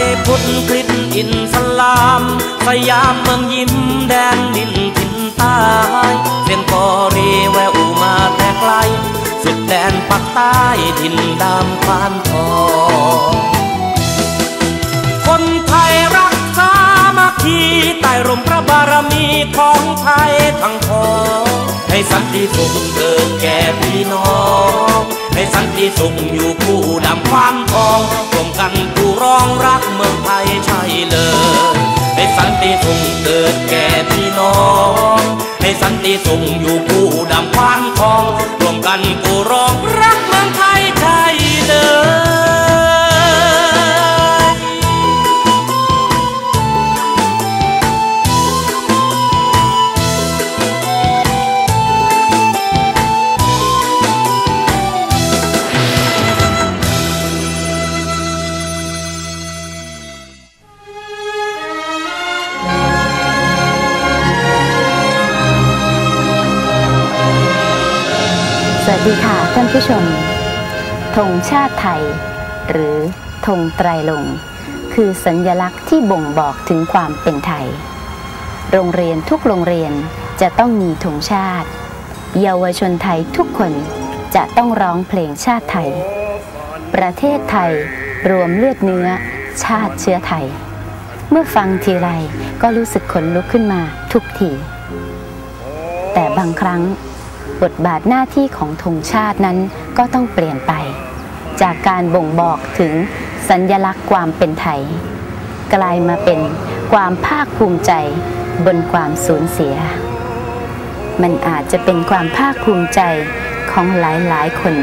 ยพุทธกลิ่นอินสลาม สยามเมืองยิ้มแดนดินถิ่นใต้เสียงกอรีแววมาแต่ไกล สุดแดนปักใต้ถิ่นดำควานทองคนไทยรักสามัคคีใต้ร่มพระบารมีของไทยทั้งพองให้สันติสุขเกิดแก่พี่น้อง ให้สันติสุขอยู่คู่ดำความทองรวมกันผู้ร้องรักเมืองไทยใช่เลยให้สันติสุขเกิดแก่พี่น้องให้สันติสุขอยู่คู่ดำความทองรวมกันผู้ ดีค่ะท่านผู้ชมธงชาติไทย หรือธงไตรลงค์คือสัญลักษณ์ที่บ่งบอกถึงความเป็นไทย โรงเรียนทุกโรงเรียนจะต้องมีธงชาติ เยาวชนไทยทุกคนจะต้องร้องเพลงชาติไทย ประเทศไทยรวมเลือดเนื้อ ชาติเชื้อไทย เมื่อฟังทีไรก็รู้สึกขนลุกขึ้นมาทุกที แต่บางครั้ง บทบาทหน้าที่ของธงชาตินั้นก็ต้องเปลี่ยนไป จากการบ่งบอกถึงสัญลักษณ์ความเป็นไทย กลายมาเป็นความภาคภูมิใจบนความสูญเสีย มันอาจจะเป็นความภาคภูมิใจของหลายๆ คน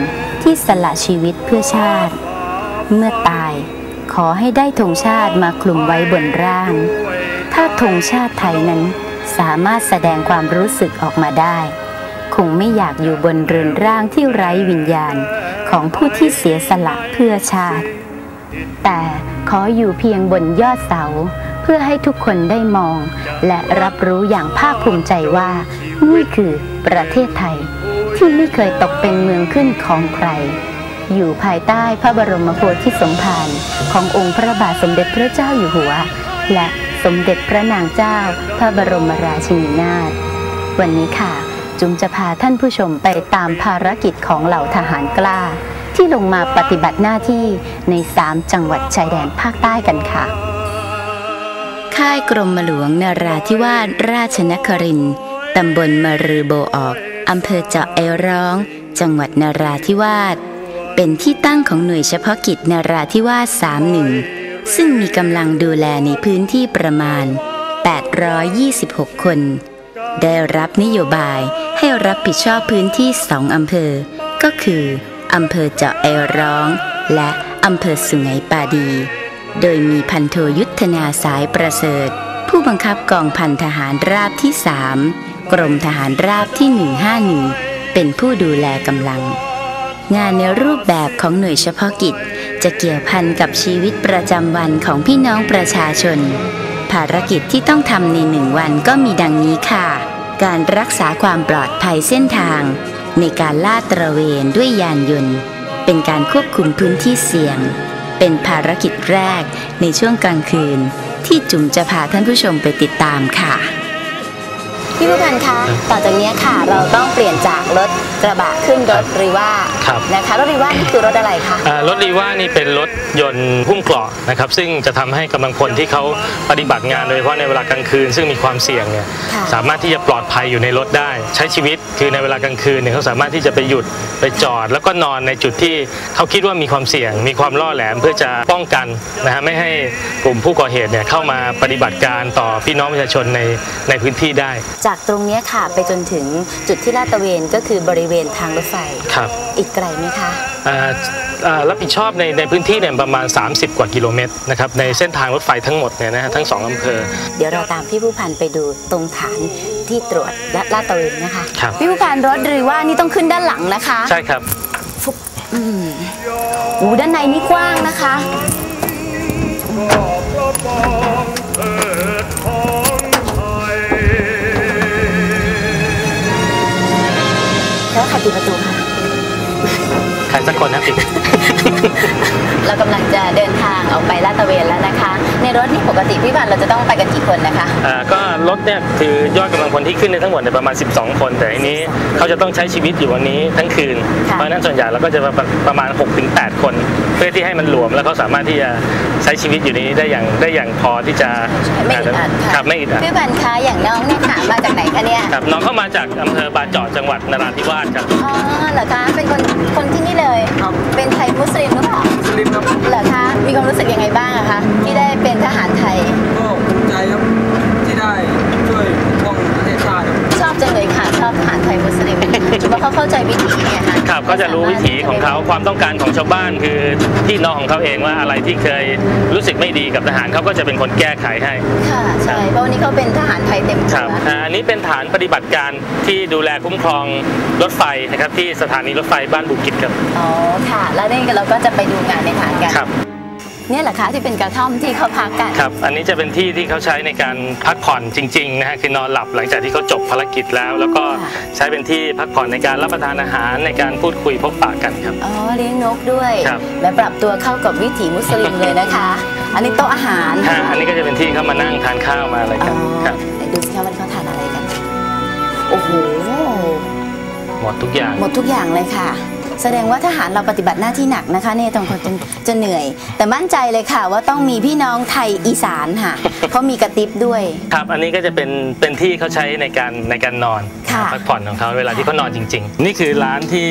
ที่สละชีวิตเพื่อชาติ เมื่อตายขอให้ได้ธงชาติมาคลุมไว้บนร่าง ถ้าธงชาติไทยนั้นสามารถแสดงความรู้สึกออกมาได้ คงไม่อยากอยู่บนเรือนร่างที่ไร้วิญญาณของผู้ที่เสียสละเพื่อชาติ แต่ขออยู่เพียงบนยอดเสา เพื่อให้ทุกคนได้มอง และรับรู้อย่างภาคภูมิใจว่า นี่คือประเทศไทย ที่ไม่เคยตกเป็นเมืองขึ้นของใคร อยู่ภายใต้พระบรมโพธิสมภารขององค์พระบาทสมเด็จพระเจ้าอยู่หัว และสมเด็จพระนางเจ้า พระบรมราชินีนาถวันนี้ค่ะ จุ๋มจะพาท่านผู้ชมไปตามภารกิจของเหล่าทหารกล้า ที่ลงมาปฏิบัติหน้าที่ใน 3 จังหวัดชายแดนภาคใต้กันค่ะ ค่ายกรมหลวงนราธิวาสราชนครินต์ตำบลมรือโบออกอำเภอเจาะไอร้อง จังหวัดนราธิวาสเป็นที่ตั้งของหน่วยเฉพาะกิจนราธิวาส31 ซึ่งมีกำลังดูแลในพื้นที่ประมาณ 826 คน ได้รับนโยบายให้รับผิดชอบพื้นที่สองอำเภอ ก็คืออำเภอเจาะไอร้อง และอำเภอสุไหงปาดี โดยมีพันโทยุทธนาสายประเสริฐ ผู้บังคับกองพันทหารราบที่3กรมทหารราบที่ 151 เป็นผู้ดูแลกำลัง งานในรูปแบบของหน่วยเฉพาะกิจ จะเกี่ยวพันกับชีวิตประจำวันของพี่น้องประชาชน ภารกิจที่ต้องทำในหนึ่งวันก็มีดังนี้ค่ะ การรักษาความปลอดภัยเส้นทาง ในการลาดตระเวนด้วยยานยนต์ เป็นการควบคุมพื้นที่เสี่ยง เป็นภารกิจแรกในช่วงกลางคืน ที่จุ๋มจะพาท่านผู้ชมไปติดตามค่ะ พี่ผู้พันคะต่อจากนี้ค่ะเราต้องเปลี่ยนจากรถกระบะขึ้นรถรีว่าครับนะคะรถรีว่านี่คือรถอะไรคะอ่ารถรีว่านี่เป็นรถยนต์หุ้มเกราะนะครับซึ่งจะทำให้กำลังพลที่เขาปฏิบัติงานโดยเฉพาะในเวลากลางคืน ซึ่งมีความเสี่ยงเนี่ยค่ะสามารถที่จะปลอดภัยอยู่ในรถได้ ใช้ชีวิตคือในเวลากลางคืนเนี่ยเขาสามารถที่จะไปหยุดไปจอด แล้วก็นอนในจุดที่เขาคิดว่ามีความเสี่ยง มีความล่อแหลมเพื่อจะป้องกันนะฮะไม่ให้กลุ่มผู้ก่อเหตุเนี่ยเข้ามาปฏิบัติการต่อพี่น้องประชาชนในในพื้นที่ได้จากตรงเนี้ยค่ะไปจนถึงจุดที่ลาดตระเวนก็คือบริเวณทางรถไฟครับอีกไกลไหมคะอ่าเอ่อรับผิดชอบในในพื้นที่เนี่ยประมาณ 30 กว่ากิโลเมตรนะครับในเส้นทางรถไฟทั้งหมดเนี่ยนะฮะทั้งสองอำเภอ เดี๋ยวเราตามพี่ผู้พันไปดูตรงฐานที่ตรวจและลาดตระเวนนะคะครับพี่ผู้พันรถหรือว่านี่ต้องขึ้นด้านหลังนะคะ ใช่ครับอืมโอ้ด้านในนี่กว้างนะคะ แล้วใครปิดประตูค่ะ ใครสักคนนะปิด เรากำลังจะเดินทางออกไปลาดตระเวนแล้วนะคะ ในรถนี่ปกติพี่พันเราจะต้องไปกันกี่คนนะคะ อ่าก็รถเนี่ยคือยอดกำลังพลที่ขึ้นในทั้งหมดเนี่ยประมาณ 12 คน แต่อันนี้เขาจะต้องใช้ชีวิตอยู่วันนี้ทั้งคืน ค่ะ เพราะฉะนั้นส่วนใหญ่เราก็จะประประมาณ 6-8 คน เพื่อที่ให้มันหลวมแล้วเขาสามารถที่จะใช้ชีวิตอยู่ในนี้ได้อย่างได้อย่างพอที่จะไม่อึดอัดค่ะครับไม่อึดอัด พี่พันคะอย่างน้องเนี่ยค่ะมาจากไหนคะเนี่ยครับน้องเข้ามาจากอำเภอบาเจาะจังหวัดนราธิวาสครับ อ๋อเหรอคะเป็นคนคนที่นี่เลยเป็นไทยมุสลิมหรือเปล่าสลิมครับเหรอคะมีความรู้สึกยังไงบ้างอะคะที่ได้เป็นทหารไทย ไทยมุสลิมเพราะเขาเข้าใจวิถีไงคะครับก็จะรู้วิถีของเขาความต้องการของชาวบ้านคือพี่น้องของเขาเองว่าอะไรที่เคยรู้สึกไม่ดีกับทหารเขาก็จะเป็นคนแก้ไขให้ค่ะใช่เพราะวันนี้เขาเป็นทหารไทยเต็มคตัรับวอ่าอันนี้เป็นฐานปฏิบัติการที่ดูแลคุ้มครองรถไฟนะครับที่สถานีรถไฟบ้านบุกิจครับอ๋อค่ะ แล้วนี่เราก็จะไปดูงานในฐานกันครับ เนี่ยแหละคะที่เป็นกระท่อมที่เขาพักกันครับ อันนี้จะเป็นที่ที่เขาใช้ในการพักผ่อนจริงๆนะฮะคือนอนหลับหลังจากที่เขาจบภารกิจแล้ว แล้วก็ค่ะใช้เป็นที่พักผ่อนในการรับประทานอาหารในการพูดคุยพบปะกันครับอ๋อเลี้ยงนกด้วยครับและปรับตัวเข้ากับวิถีมุสลิมเลยนะคะ อันนี้โต๊ะอาหารฮะอันนี้ก็จะเป็นที่เขามานั่งทานข้าวมาอะไรอ๋กันอครับไหนดูสิคะวันนี้เขาทานอะไรกัน โอ้โหหมดทุกอย่างหมดทุกอย่างเลยค่ะ แสดงว่าทหารเราปฏิบัติหน้าที่หนักนะคะเนี่ยตรงคนจนจะเหนื่อย แต่มั่นใจเลยค่ะว่าต้องมีพี่น้องไทยอีสานค่ะเขามีกระติบด้วย ครับ อันนี้ก็จะเป็นเป็นที่เขาใช้ในการในการนอนพักผ่อนของเขาเวลาที่เขานอนจริง ๆ นี่คือร้านที่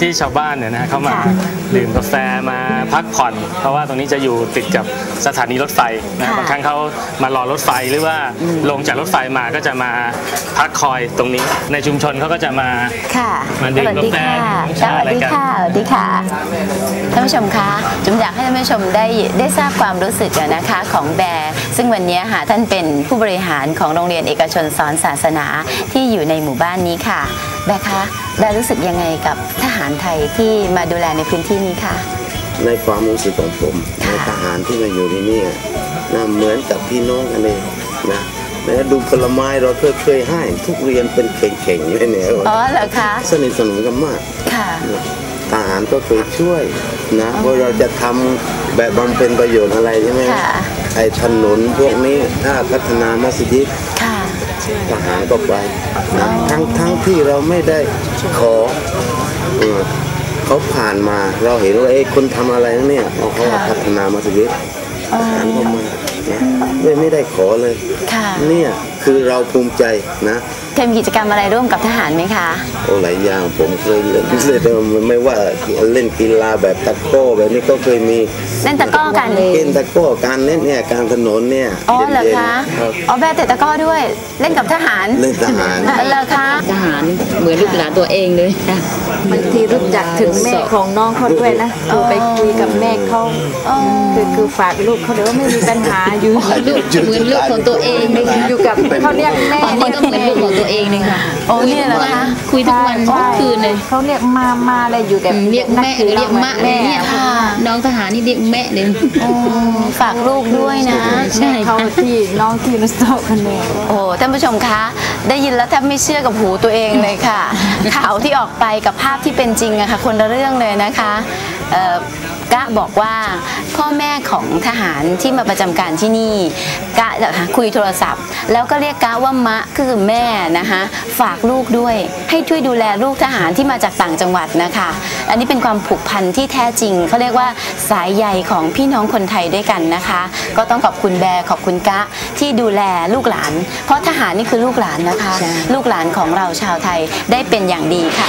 ที่ชาวบ้านเนี่ยนะฮะเขามาค่ะดื่มกาแฟมาพักผ่อน เพราะว่าตรงนี้จะอยู่ติดกับสถานีรถไฟนะบางครั้งเขามารอรถไฟหรือว่าลงจากรถไฟมาก็จะมาพักคอยตรงนี้ ในชุมชนเขาก็จะมาค่ะมาดื่สมวัสดีค่ะกาแฟสวัสดีค่ะสวัสดีค่ะท่านผู้ชมคะจุมอยากให้ท่านผู้ชมได้ได้ทราบความรู้สึกอะนะคะของแบร์ซึ่งวันนี้ค่ะท่านเป็นผู้บริหารของโรงเรียนเอกชนสอนศาสนาที่อยู่ในหมู่บ้านนี้ค่ะ แบร์คะแบร์รู้สึกยังไงกับทหารไทยที่มาดูแลในพื้นที่นี้ค่ะ ในความรู้สึกของผมในค่ะทหารที่มาอยู่ที่นี่นะเหมือนกับพี่น้องกันเลยนะแล้วดูผลไม้เราเคยเคยให้ ทุกเรียนเป็นเข่งๆเลยเนี่ยอ๋อเหรอคะสนิทสนมกันมากค่ะทหารก็เคยช่วยนะเพราะเราจะทำแบบบำเพ็ญประโยชน์อะไรใช่ไหมค่ะไอ้ถนนพวกนี้ถ้าพัฒนามัสยิดค่ะ ทหารก็ไปนะทั้งทั้งที่เราไม่ได้ขอเออเขาผ่านมาเราเห็นว่าเอ้คนทำอะไรนะเนี่ยเอาเขาค่ะพัฒนามัสยิดอ๋อทหารก็มานะไม่ไม่ได้ขอเลย ค่ะ เนี่ยคือเราภูมิใจนะ เคยมีกิจกรรมอะไรร่วมกับทหารไหมคะโอ้หลายอย่างผมเคยเล่นเล่นไม่ว่าเล่นกีฬาแบบตะกร้อแบบนี้ก็เคยมีเล่นตะกร้อกันเล่นตะกร้อการเล่นเนี่ยกลารถนนเนี่ยอ๋อเหรอย็นคะๆรับอ๋อแบร์เตะตะกร้อด้วยเล่นกับทหารเล่นทหารเหรอคะทหารเหมือนลูกหลานตัวเองเลยค่ะบางทีรู้จักถึงแม่ของน้องเขาด้วยนะคือไปคุยกับแม่เขาอ๋อคือคือฝากลูกเขาเดี๋ยวว่าไม่มีปัญหาอยู่ลูกเหมือนลูกของตัวเองเลยค่ะอยู่กับเขาเรียกแม่ตอนนี้ก็เหมือนลูกของตัวเองเลยค่ะโอ้เนี่ยเหรอคะคุยทุกวันทุใช่กคืนเลยเขาเรียกมามาอะไรอยู่แต่เรียกแม่นับถือเรียกมะอะไรแม่เนี่ยค่ะน้องทหารนี่เรียกแม่เลยอ๋อฝากลูกด้วยนะใช่เขาที่น้องที่นุสโตะคนนี้โอ้ท่านผู้ชมคะได้ยินแล้วแทบไม่เชื่อกับหูตัวเองเลยค่ะข่าวที่ออกไปกับภาพที่เป็นจริงอะค่ะคนละเรื่องเลยนะคะเอ่อ กะบอกว่าพ่อแม่ของทหารที่มาประจำการที่นี่กะนะคะคุยโทรศัพท์ แล้วก็เรียกกะว่ามะคือแม่นะคะฝากลูกด้วย ให้ช่วยดูแลลูกทหารที่มาจากต่างจังหวัดนะคะ อันนี้เป็นความผูกพันที่แท้จริงเขาเรียกว่าสายใยของพี่น้องคนไทยด้วยกันนะคะ ก็ต้องขอบคุณแบร์ขอบคุณกะที่ดูแลลูกหลาน เพราะทหารนี่คือลูกหลานนะคะใช่ลูกหลานของเราชาวไทยได้เป็นอย่างดีค่ะ